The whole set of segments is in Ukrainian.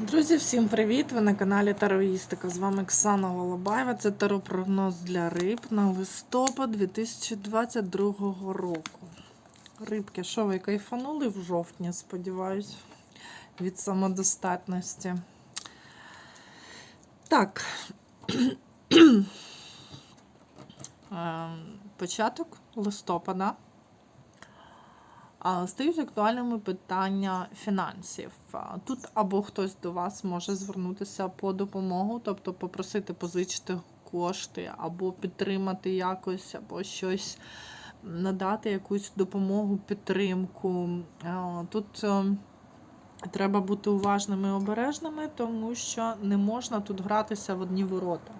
Друзі, всім привіт! Ви на каналі Тароїстика. З вами Оксана Голобаєва. Це таропрогноз для риб на листопад 2022 року. Рибки, що ви кайфанули в жовтні, сподіваюсь, від самодостатності. Так. Ем, Початок листопада. Стають актуальними питання фінансів. Тут або хтось до вас може звернутися по допомогу, тобто попросити позичити кошти, або підтримати якось, або щось надати якусь допомогу, підтримку. Тут е, треба бути уважними і обережними, тому що не можна тут гратися в одні ворота.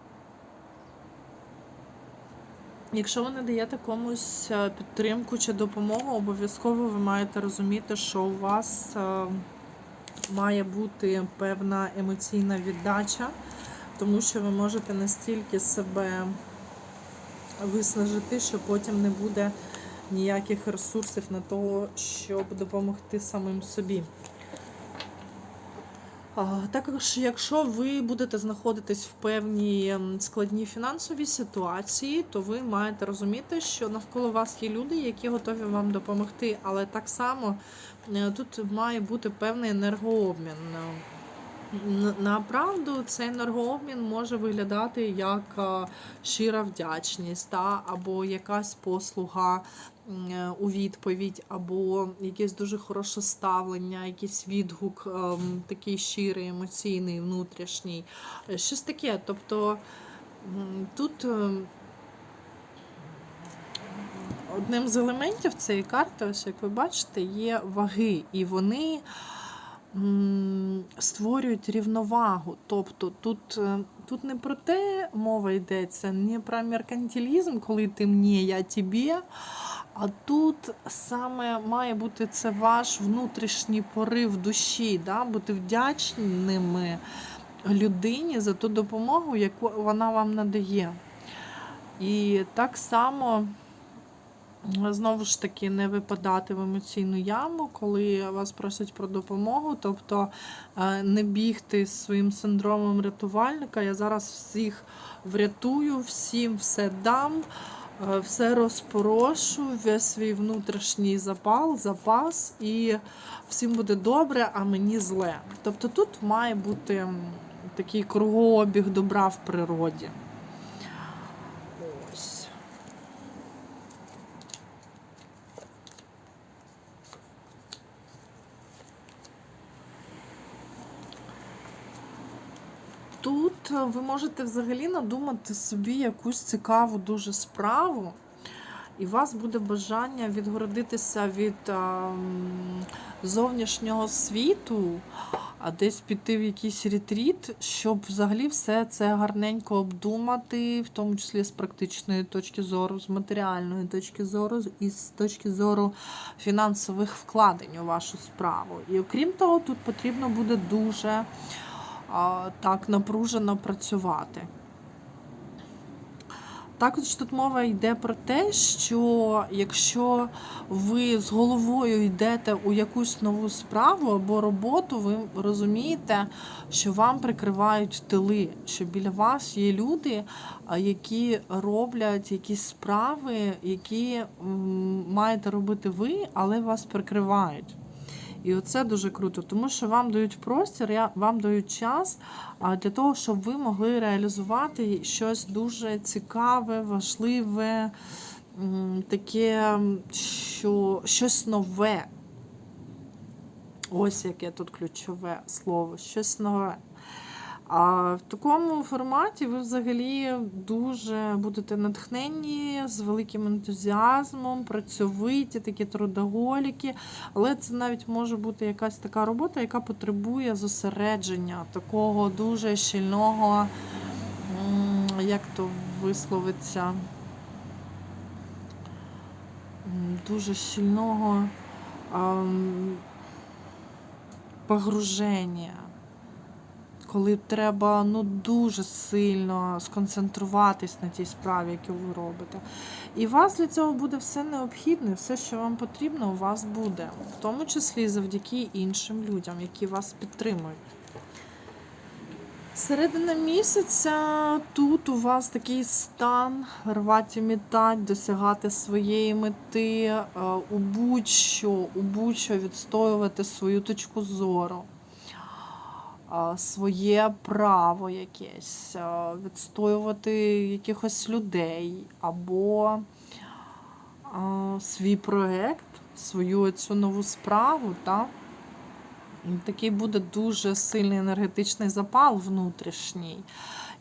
Якщо ви надаєте комусь е, підтримку чи допомогу, обов'язково ви маєте розуміти, що у вас е, має бути певна емоційна віддача, тому що ви можете настільки себе виснажити, що потім не буде ніяких ресурсів на того, щоб допомогти самим собі. Також, якщо ви будете знаходитись в певній ем, складній фінансовій ситуації, то ви маєте розуміти, що навколо вас є люди, які готові вам допомогти. Але так само е, тут має бути певний енергообмін. Направду цей енергообмін може виглядати як е, щира вдячність, та, або якась послуга у відповідь, або якесь дуже хороше ставлення, якийсь відгук ем, такий щирий, емоційний, внутрішній. Е, Щось таке. Тобто тут ем, одним з елементів цієї карти, ось як ви бачите, є ваги, і вони створюють рівновагу. Тобто тут, е, тут не про те мова йдеться, не про меркантилізм, коли ти мені, я тобі. А тут саме має бути це ваш внутрішній порив душі, да? бути вдячними людині за ту допомогу, яку вона вам надає. І так само знову ж таки не випадати в емоційну яму, коли вас просять про допомогу, тобто е, не бігти з своїм синдромом рятувальника. Я зараз всіх врятую, всім все дам, все розпорошу, весь свій внутрішній запал, запас, і всім буде добре, а мені зле. Тобто тут має бути такий кругообіг добра в природі. Ось. Ви можете взагалі надумати собі якусь цікаву дуже справу, і у вас буде бажання відгородитися від ем, зовнішнього світу, а десь піти в якийсь ретріт, щоб взагалі все це гарненько обдумати, в тому числі з практичної точки зору, з матеріальної точки зору, і з точки зору фінансових вкладень у вашу справу. І окрім того, тут потрібно буде дуже а, так напружено працювати. Також тут мова йде про те, що якщо ви з головою йдете у якусь нову справу або роботу, ви розумієте, що вам прикривають тили, що біля вас є люди, які роблять якісь справи, які маєте робити ви, але вас прикривають. І оце дуже круто, тому що вам дають простір, вам дають час для того, щоб ви могли реалізувати щось дуже цікаве, важливе, таке, що щось нове. Ось яке тут ключове слово, щось нове. А в такому форматі ви взагалі дуже будете натхненні, з великим ентузіазмом, працьовиті, такі трудоголіки. Але це навіть може бути якась така робота, яка потребує зосередження, такого дуже щільного, як то висловиться, дуже щільного погруження коли треба ну дуже сильно сконцентруватись на тій справі, яку ви робите. І у вас для цього буде все необхідне, все, що вам потрібно, у вас буде, в тому числі завдяки іншим людям, які вас підтримують. Середина місяця тут у вас такий стан рвати мітать, досягати своєї мети, е, у будь-що, у будь-що відстоювати свою точку зору, своє право якесь, відстоювати якихось людей або свій проєкт, свою цю нову справу. Та? Такий буде дуже сильний енергетичний запал внутрішній.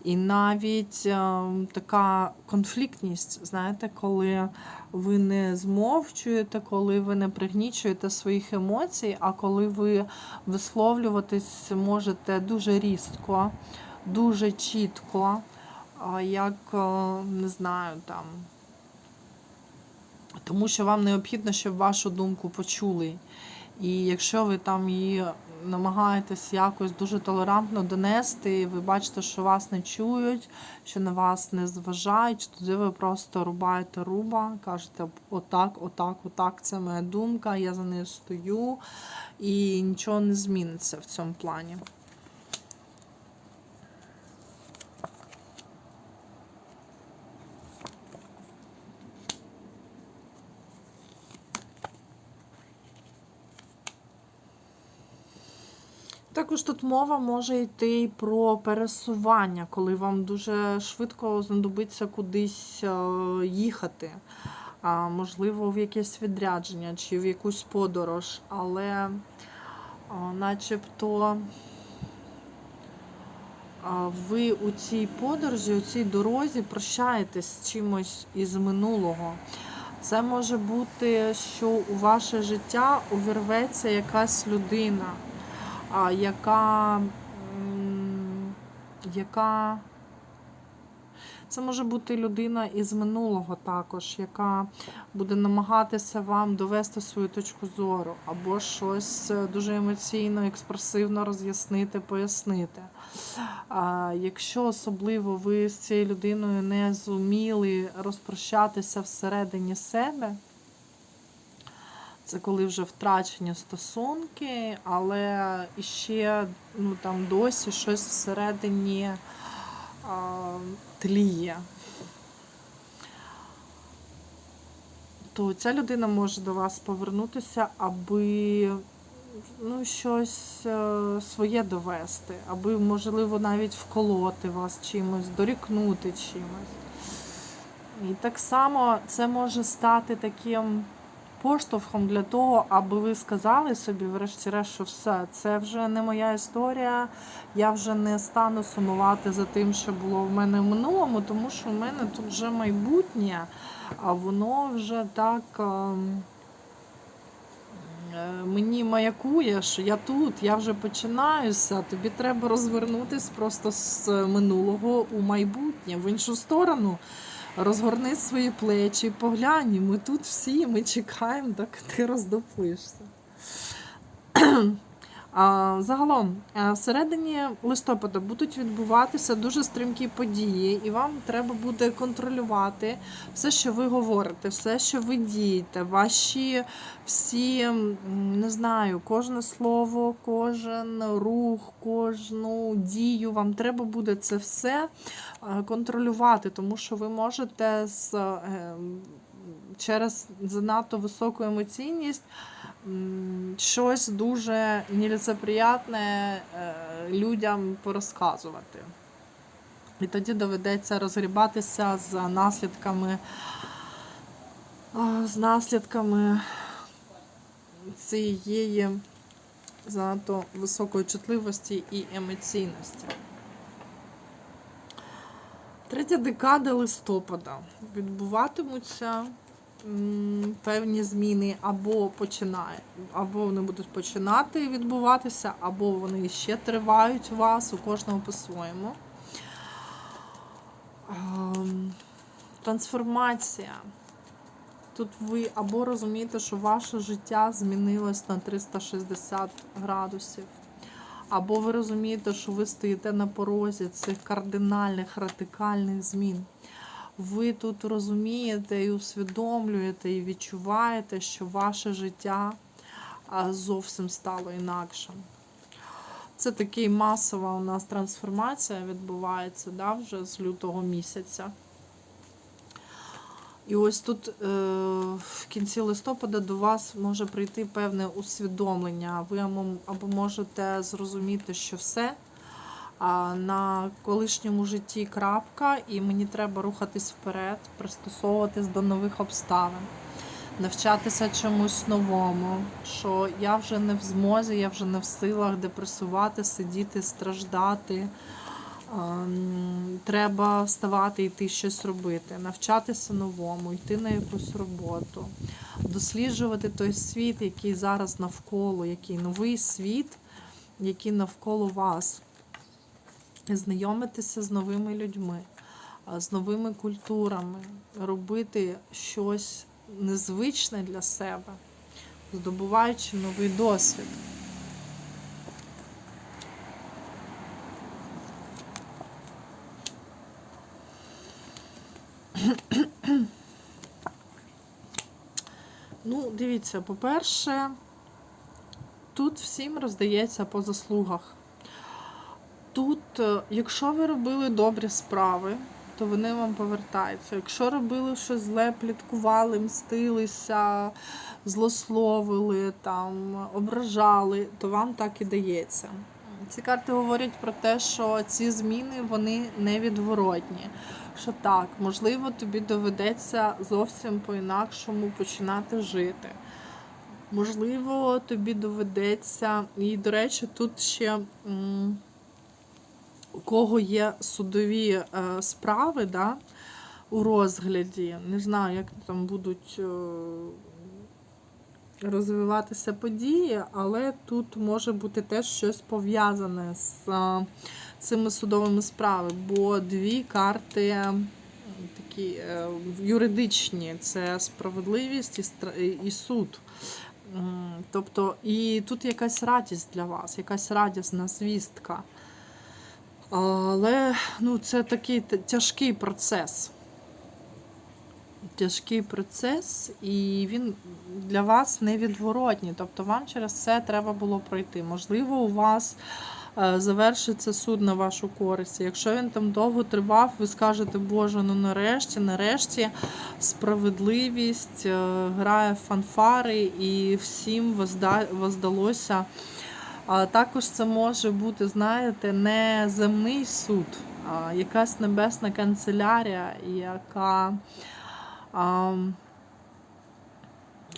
І навіть е, така конфліктність, знаєте, коли ви не змовчуєте, коли ви не пригнічуєте своїх емоцій, а коли ви висловлюватись можете дуже різко, дуже чітко, як е, не знаю, там. Тому що вам необхідно, щоб вашу думку почули. І якщо ви там її намагаєтесь якось дуже толерантно донести, і ви бачите, що вас не чують, що на вас не зважають, тоді ви просто рубаєте руба, кажете, отак, отак, отак, це моя думка, я за нею стою, і нічого не зміниться в цьому плані. Також тут мова може йти і про пересування, коли вам дуже швидко знадобиться кудись е, їхати, можливо, в якесь відрядження чи в якусь подорож, але начебто ви у цій подорожі, у цій дорозі прощаєтесь з чимось із минулого. Це може бути, що у ваше життя увірветься якась людина яка, яка це може бути людина із минулого також, яка буде намагатися вам довести свою точку зору, або щось е, дуже емоційно, експресивно роз'яснити, пояснити. А, Якщо особливо ви з цією людиною не зуміли розпрощатися всередині себе, це коли вже втрачені стосунки, але іще ну, там досі щось всередині а, тліє. То ця людина може до вас повернутися, аби ну, щось е, своє довести, аби, можливо, навіть вколоти вас чимось, дорікнути чимось. І так само це може стати таким поштовхом для того, аби ви сказали собі, врешті-решт, що все, це вже не моя історія. Я вже не стану сумувати за тим, що було в мене в минулому, тому що в мене тут вже майбутнє, а воно вже так. ем, е, Мені маякує, що я тут, я вже починаюся. Тобі треба розвернутись просто з минулого у майбутнє в іншу сторону розгорни свої плечі, поглянь, ми тут всі, ми чекаємо, доки ти роздопуєшся. Загалом, е, всередині листопада будуть відбуватися дуже стрімкі події, і вам треба буде контролювати все, що ви говорите, все, що ви дієте, ваші всі, не знаю, кожне слово, кожен рух, кожну дію. Вам треба буде це все е, контролювати, тому що ви можете з, е, через занадто високу емоційність щось дуже неліцеприятне е, людям порозказувати. І тоді доведеться розгрібатися з наслідками, з наслідками цієї занадто високої чутливості і емоційності. Третя декада листопада відбуватимуться певні зміни або починає, або вони будуть починати відбуватися, або вони ще тривають у вас, у кожного по-своєму. Ем, трансформація. Тут ви або розумієте, що ваше життя змінилось на 360 градусів, або ви розумієте, що ви стоїте на порозі цих кардинальних, радикальних змін ви тут розумієте і усвідомлюєте, і відчуваєте, що ваше життя зовсім стало інакшим. Це такий масова у нас трансформація відбувається да, вже з лютого місяця. І ось тут е, в кінці листопада до вас може прийти певне усвідомлення. Ви або, можете зрозуміти, що все на колишньому житті крапка, і мені треба рухатись вперед, пристосовуватись до нових обставин, навчатися чомусь новому, що я вже не в змозі, я вже не в силах депресувати, сидіти, страждати. Ем, Треба вставати, йти щось робити, навчатися новому, йти на якусь роботу, досліджувати той світ, який зараз навколо, який новий світ, який навколо вас. Знайомитися з новими людьми, з новими культурами, робити щось незвичне для себе, здобуваючи новий досвід. Ну, дивіться, по-перше, тут всім роздається по заслугах. Тут, е, якщо ви робили добрі справи, то вони вам повертаються. Якщо робили щось зле, пліткували, мстилися, злословили, там, ображали, то вам так і дається. Ці карти говорять про те, що ці зміни вони невідворотні. Що так, можливо, тобі доведеться зовсім по-інакшому починати жити. Можливо, тобі доведеться. І, до речі, тут ще м, у кого є судові е, справи да, у розгляді. Не знаю, як там будуть е, розвиватися події, але тут може бути теж щось пов'язане з е, цими судовими справами, бо дві карти такі юридичні це справедливість і суд. Тобто, і тут якась радість для вас, якась радісна звістка. Але ну, це такий тяжкий процес. Тяжкий процес, і він для вас невідворотній. Тобто вам через це треба було пройти. Можливо, у вас е, завершиться суд на вашу користь. Якщо він там довго тривав, ви скажете, Боже, ну нарешті, нарешті справедливість е, грає фанфари, і всім возда- воздалося. А також це може бути, знаєте, не земний суд, а якась небесна канцелярія, яка, а,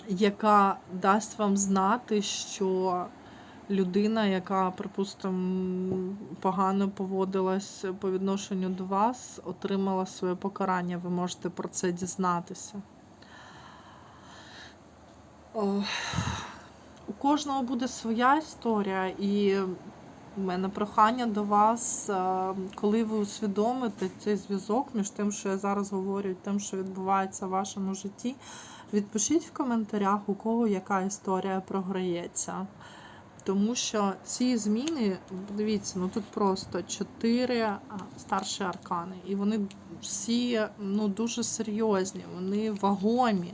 яка дасть вам знати, що людина, яка, припустимо, погано поводилась по відношенню до вас, отримала своє покарання. Ви можете про це дізнатися. Ох. У кожного буде своя історія, і в мене прохання до вас, е, коли ви усвідомите цей зв'язок між тим, що я зараз говорю, і тим, що відбувається в вашому житті, відпишіть в коментарях, у кого яка історія програється. Тому що ці зміни, дивіться, ну тут просто чотири старші аркани, і вони всі ну, дуже серйозні, вони вагомі,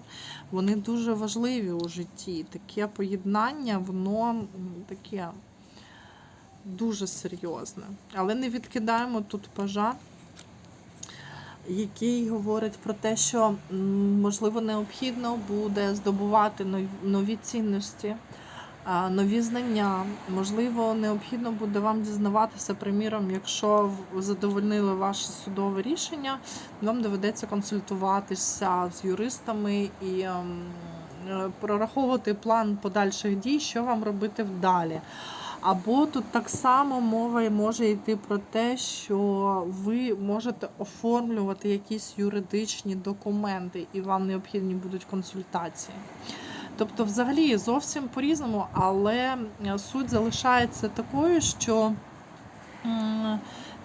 вони дуже важливі у житті. Таке поєднання, воно таке дуже серйозне. Але не відкидаємо тут пажа, який говорить про те, що можливо необхідно буде здобувати нові цінності. Нові знання, можливо, необхідно буде вам дізнаватися, приміром, якщо задовольнили ваше судове рішення, вам доведеться консультуватися з юристами і ем, прораховувати план подальших дій, що вам робити вдалі. Або тут так само мова може йти про те, що ви можете оформлювати якісь юридичні документи, і вам необхідні будуть консультації. Тобто, взагалі, зовсім по-різному, але е, суть залишається такою, що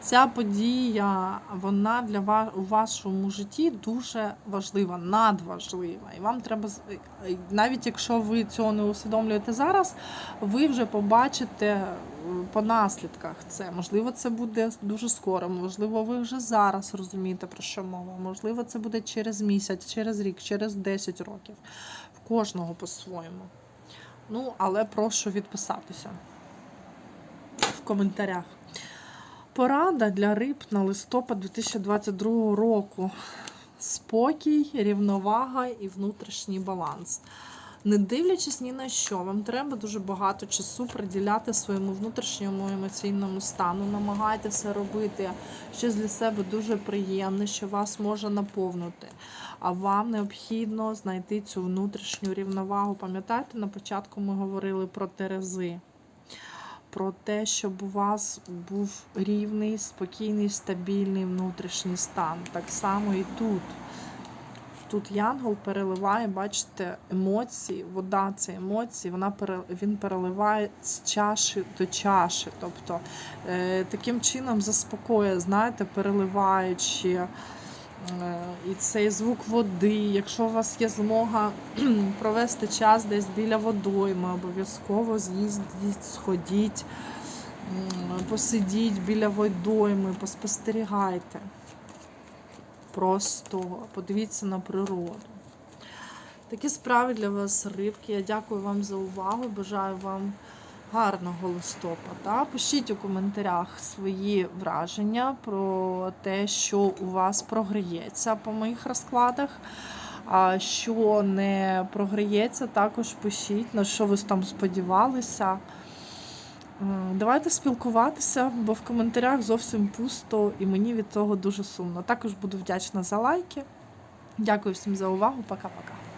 ця подія, вона для вас у вашому житті дуже важлива, надважлива. І вам треба, е, навіть якщо ви цього не усвідомлюєте зараз, ви вже побачите е, по наслідках це. Можливо, це буде дуже скоро, можливо, ви вже зараз розумієте, про що мова. Можливо, це буде через місяць, через рік, через 10 років. Кожного по-своєму. Ну, але прошу відписатися. в коментарях. Порада для риб на листопад 2022 року. Спокій, рівновага і внутрішній баланс. Не дивлячись ні на що, вам треба дуже багато часу приділяти своєму внутрішньому емоційному стану. Намагайтеся робити щось для себе дуже приємне, що вас може наповнити. А вам необхідно знайти цю внутрішню рівновагу. Пам'ятаєте, на початку ми говорили про терези, про те, щоб у вас був рівний, спокійний, стабільний внутрішній стан. Так само і тут. Тут янгол переливає, бачите, емоції, вода це емоції, вона він переливає з чаші до чаші. Тобто е, таким чином заспокоює, знаєте, переливаючи. Е, і цей звук води. Якщо у вас є змога провести час десь біля водойми, обов'язково з'їздіть, сходіть, посидіть біля водойми, поспостерігайте. Просто подивіться на природу. Такі справи для вас, рибки. Я дякую вам за увагу. Бажаю вам гарного листопада. Пишіть у коментарях свої враження про те, що у вас програється по моїх розкладах. А що не програється, також пишіть, на що ви там сподівалися. Е, Давайте спілкуватися, бо в коментарях зовсім пусто і мені від того дуже сумно. Також буду вдячна за лайки. Дякую всім за увагу. Пока-пока.